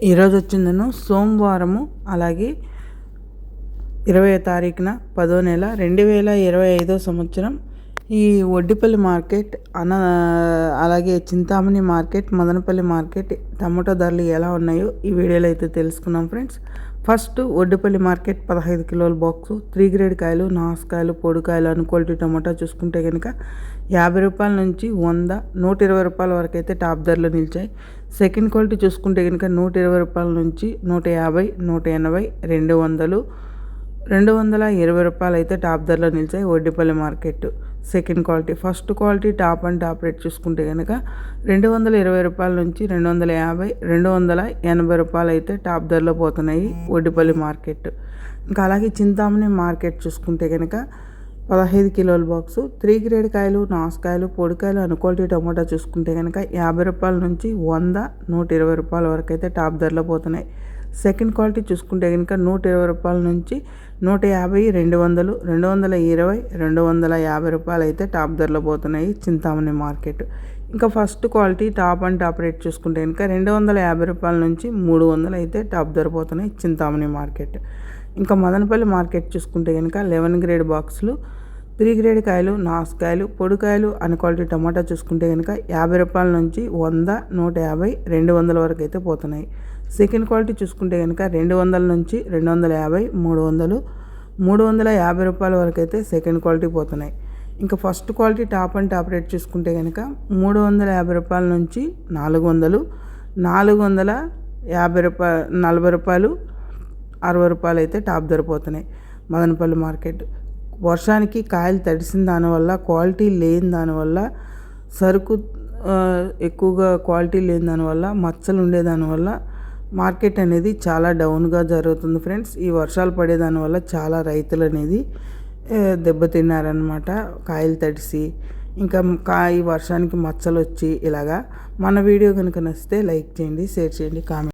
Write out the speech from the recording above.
ఈరోజు వచ్చిందను సోమవారము అలాగే ఇరవై తారీఖున పదో నెల రెండు వేల ఇరవై ఐదో సంవత్సరం ఈ ఒడ్డిపల్లి మార్కెట్ అన అలాగే Chintamani market Madanapalle market tomato ధరలు ఎలా ఉన్నాయో ఈ వీడియోలో అయితే తెలుసుకున్నాం ఫ్రెండ్స్. ఫస్ట్ ఒడ్డిపల్లి మార్కెట్ పదహైదు కిలోల బాక్సు త్రీ గ్రేడ్ కాయలు నాసుకాయలు పొడికాయలు అను క్వాలిటీ టమాటా చూసుకుంటే కనుక యాభై రూపాయల నుంచి వంద నూట ఇరవై రూపాయల వరకు అయితే టాప్ ధరలు నిలిచాయి. సెకండ్ క్వాలిటీ చూసుకుంటే కనుక నూట ఇరవై రూపాయల నుంచి నూట యాభై నూట ఎనభై రెండు వందలు రెండు వందల ఇరవై రూపాయలు అయితే టాప్ ధరలో నిలిచాయి Vaddipalli market. Second quality first quality top and top rate చూసుకుంటే కనుక రెండు వందల ఇరవై రూపాయల నుంచి రెండు వందల యాభై రెండు వందల ఎనభై రూపాయలు అయితే టాప్ ధరలో పోతున్నాయి ఒడ్డిపల్లి మార్కెట్. ఇంకా అలాగే చింతామణి మార్కెట్ చూసుకుంటే కనుక పదహైదు కిలోల బాక్సు త్రీ గ్రేడ్ కాయలు నాసుకాయలు పొడికాయలు అను క్వాలిటీ టమోటా చూసుకుంటే కనుక యాభై రూపాయల నుంచి వంద నూట ఇరవై రూపాయల వరకు అయితే టాప్ ధరలో పోతున్నాయి. సెకండ్ క్వాలిటీ చూసుకుంటే కనుక నూట ఇరవై రూపాయల నుంచి నూట యాభై రెండు వందలు రెండు వందల ఇరవై రెండు వందల యాభై రూపాయలు అయితే టాప్ ధరలో పోతున్నాయి చింతామణి మార్కెట్. ఇంకా first quality top and top rate చూసుకుంటే కనుక రెండు వందల యాభై రూపాయల నుంచి మూడు వందలు అయితే టాప్ ధర పోతున్నాయి చింతామణి మార్కెట్. ఇంకా మదనపల్లి మార్కెట్ చూసుకుంటే కనుక లెవెన్ గ్రేడ్ బాక్సులు త్రీ గ్రేడ్ కాయలు నాసుకాయలు పొడికాయలు అన్ క్వాలిటీ టమాటా చూసుకుంటే కనుక యాభై రూపాయల నుంచి వంద నూట యాభై రెండు వందల వరకు అయితే పోతున్నాయి. సెకండ్ క్వాలిటీ చూసుకుంటే కనుక రెండు వందల నుంచి రెండు వందల యాభై మూడు వందలు మూడు వందల యాభై రూపాయల వరకు అయితే సెకండ్ క్వాలిటీ పోతున్నాయి. ఇంకా first quality top and top rate చూసుకుంటే కనుక మూడు వందల యాభై రూపాయల నుంచి నాలుగు వందలు నాలుగు వందల యాభై రూపాయలు నలభై రూపాయలు అరవై రూపాయలు అయితే టాప్ ధరపోతున్నాయి మదనపల్లి మార్కెట్. వర్షానికి కాయలు తడిసిన దానివల్ల క్వాలిటీ లేని దానివల్ల సరుకు ఎక్కువగా క్వాలిటీ లేని దానివల్ల మచ్చలు ఉండేదానివల్ల మార్కెట్ అనేది చాలా డౌన్గా జరుగుతుంది ఫ్రెండ్స్. ఈ వర్షాలు పడేదాని వల్ల చాలా రైతులు అనేది దెబ్బతిన్నారనమాట కాయలు తడిసి ఇంకా కాయ వర్షానికి మచ్చలు వచ్చి ఇలాగా. మన వీడియో కనుక నచ్చితే లైక్ చేయండి షేర్ చేయండి కామెంట్